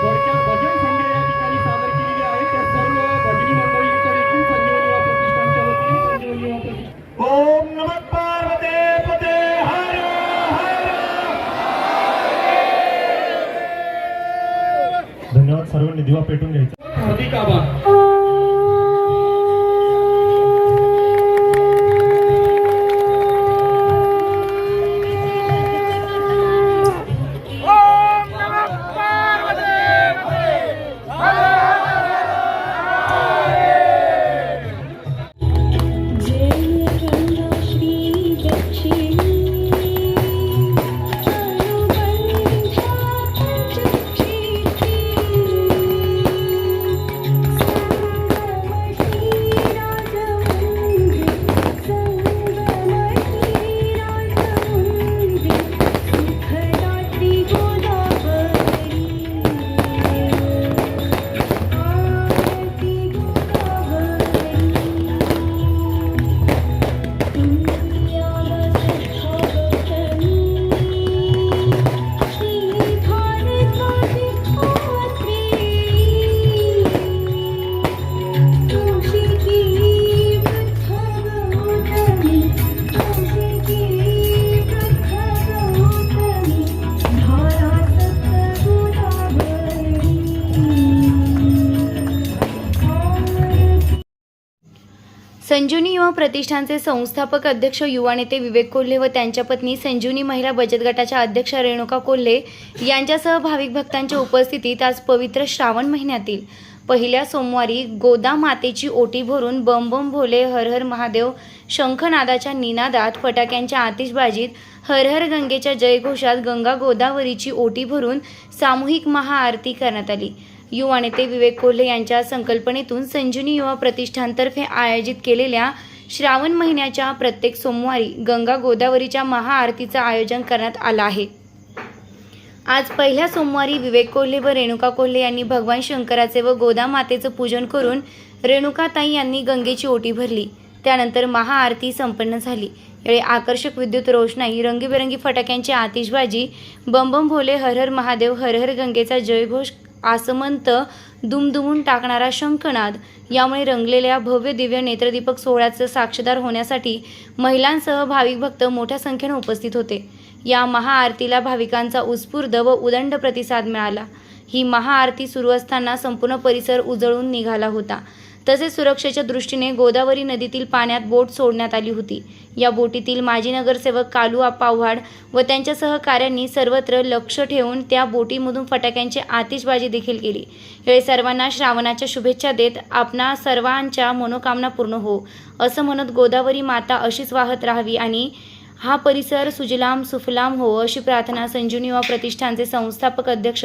थोडक्यात भजन संध्या या ठिकाणी सादर केलेली आहे त्या सर्व भजनी मंडळींच्या देखील संजीवनी युवा प्रतिष्ठानच्या वतीने संजीवनी युवा प्रतिष्ठान ओम पार्वते पते हर हर धन्यवाद सर्वांनी दिवा पेटून घ्यायचा हार्दिक आभार संजीवनी युवा प्रतिष्ठानचे संस्थापक अध्यक्ष युवा नेते विवेक कोल्हे व त्यांच्या पत्नी संजीवनी महिला बचत गटाच्या अध्यक्ष रेणुका कोल्हे यांच्यासह भाविक भक्तांच्या उपस्थितीत आज पवित्र श्रावण महिन्यातील पहिल्या सोमवारी गोदा मातेची ओटी भरून बम बम भोले हर हर महादेव शंखनादाच्या निनादात फटाक्यांच्या आतिषबाजीत हर हर गंगेच्या जयघोषात गंगा गोदावरीची ओटी भरून सामूहिक महाआरती करण्यात आली. युवा नेते विवेक कोल्हे यांच्या संकल्पनेतून संजीवनी युवा प्रतिष्ठानतर्फे आयोजित केलेल्या श्रावण महिन्याच्या प्रत्येक सोमवारी गंगा गोदावरीच्या महाआरतीचं आयोजन करण्यात आलं आहे. आज पहिल्या सोमवारी विवेक कोल्हे व रेणुका कोल्हे यांनी भगवान शंकराचे व गोदा मातेचं पूजन करून रेणुकाताई यांनी गंगेची ओटी भरली. त्यानंतर महाआरती संपन्न झाली. यावेळी आकर्षक विद्युत रोषणाई रंगीबेरंगी फटाक्यांची आतिषबाजी बम भोले हर हर महादेव हर हर गंगेचा जयघोष आसमंत दुमदुमून टाकणारा शंखनाद यामुळे रंगलेल्या भव्य दिव्य नेत्रदीपक सोहळ्याचं साक्षीदार होण्यासाठी महिलांसह भाविक भक्त मोठ्या संख्येनं उपस्थित होते. या महाआरतीला भाविकांचा उत्स्फूर्त व उदंड प्रतिसाद मिळाला. ही महाआरती सुरू असताना संपूर्ण परिसर उजळून निघाला होता. तसेच सुरक्षेच्या दृष्टीने गोदावरी नदीतील पाण्यात बोट सोडण्यात आली होती. या बोटीतील माजी नगरसेवक कालू आप्पा आव्हाड व त्यांच्या सहकाऱ्यांनी सर्वत्र लक्ष ठेवून त्या बोटीमधून फटाक्यांची आतिषबाजी देखील केली. यावेळी सर्वांना श्रावणाच्या शुभेच्छा देत आपणा सर्वांच्या मनोकामना पूर्ण हो असं म्हणत गोदावरी माता अशीच वाहत राहावी आणि हा परिसर सुजलाम सुफलाम हो अशी प्रार्थना संजीवनी युवा प्रतिष्ठानचे संस्थापक अध्यक्ष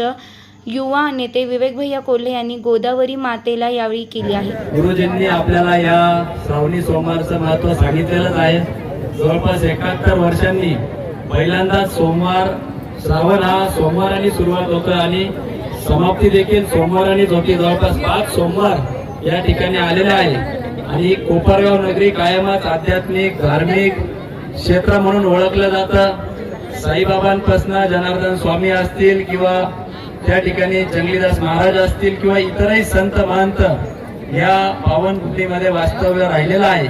युवा नेते विवेक भैया कोल्हे यांनी गोदावरी मातेला यावेळी केली आहे. गुरुजींनी आपल्याला या श्रावणी सोमवारचं महत्त्व सांगितलेलंच आहे. जवळपास एकाहत्तर वर्षांनी पहिल्यांदाच सोमवार श्रावण हा सोमवाराने सुरुवात होतो आणि समाप्ती देखील सोमवारानेच होती. जवळपास पाच सोमवार या ठिकाणी आलेला आहे. आणि कोपरगाव नगरी कायमच आध्यात्मिक धार्मिक क्षेत्र म्हणून ओळखलं जातं. साईबाबांपासून जनार्दन स्वामी असतील किंवा त्या ठिकाणी जंगलीदास महाराज असतील किंवा इतरही संत महंत या पावनभूमीमध्ये वास्तव्य राहिलेलं आहे.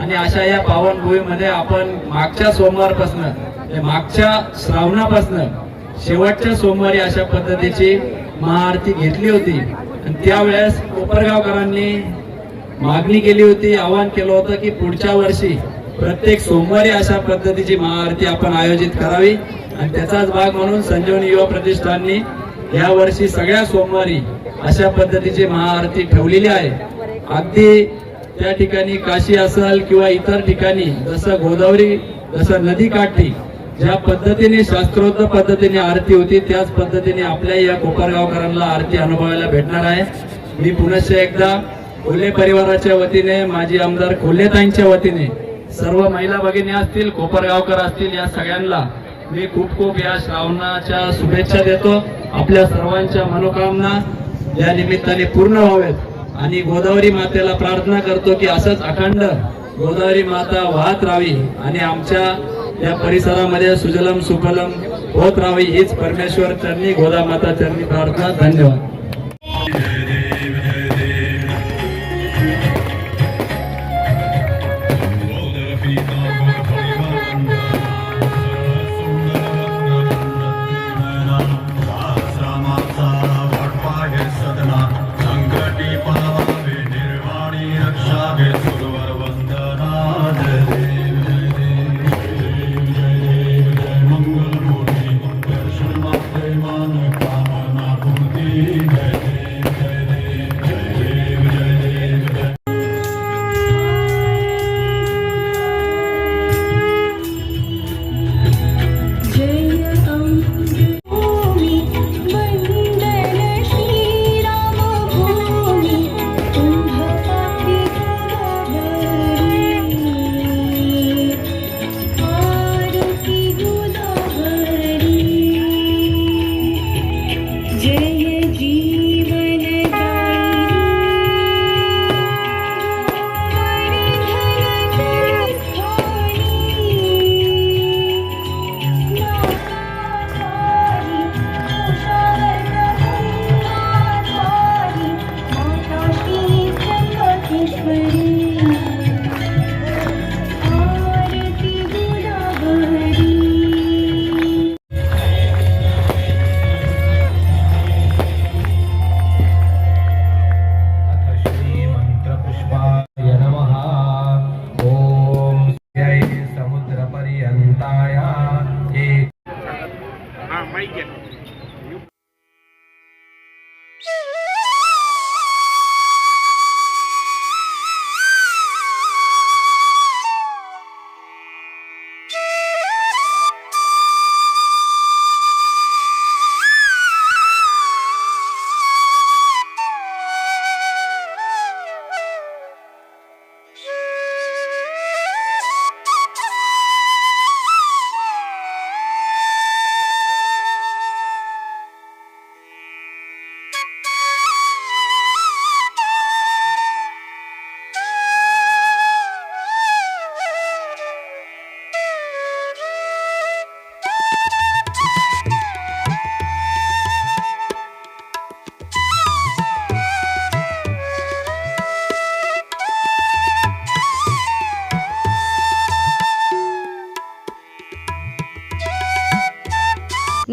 आणि अशा या पावनभूमीमध्ये आपण मागच्या सोमवारपासनं म्हणजे मागच्या श्रावणापासनं शेवटच्या सोमवारी अशा पद्धतीची महाआरती घेतली होती. आणि त्यावेळेस कोपरगावकरांनी मागणी केली होती आवाहन केलं होतं की पुढच्या वर्षी प्रत्येक सोमवारी अशा पद्धतीची महाआरती आपण आयोजित करावी. आणि त्याचाच भाग म्हणून संजीवनी युवा प्रतिष्ठाननी या वर्षी सगळ्या सोमवारी अशा पद्धतीची महाआरती ठेवलेली आहे. अगदी त्या ठिकाणी काशी असेल किंवा इतर ठिकाणी जसं गोदावरी जसं नदी काठी ज्या पद्धतीने शास्त्रोक्त पद्धतीने आरती होती त्याच पद्धतीने आपल्या या कोपरगावकरांना आरती अनुभवायला भेटणार आहे. मी पुनश्च एकदा खोले परिवाराच्या वतीने माजी आमदार खोलेताईंच्या वतीने सर्व महिला भगिनी असतील कोपरगावकर असतील या सगळ्यांना मी खूप खूप या श्रावणाच्या शुभेच्छा देतो. आपल्या सर्वांच्या मनोकामना या निमित्ताने पूर्ण व्हावेत. आणि गोदावरी मातेला प्रार्थना करतो की असंच अखंड गोदावरी माता वाहत राहावी आणि आमच्या या परिसरामध्ये सुजलम सुफलम होत राहावी हीच परमेश्वर चरणी गोदा माता चरणी प्रार्थना. धन्यवाद.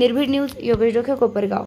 निर्भीड न्यूज योगेश डोके कोपरगाव.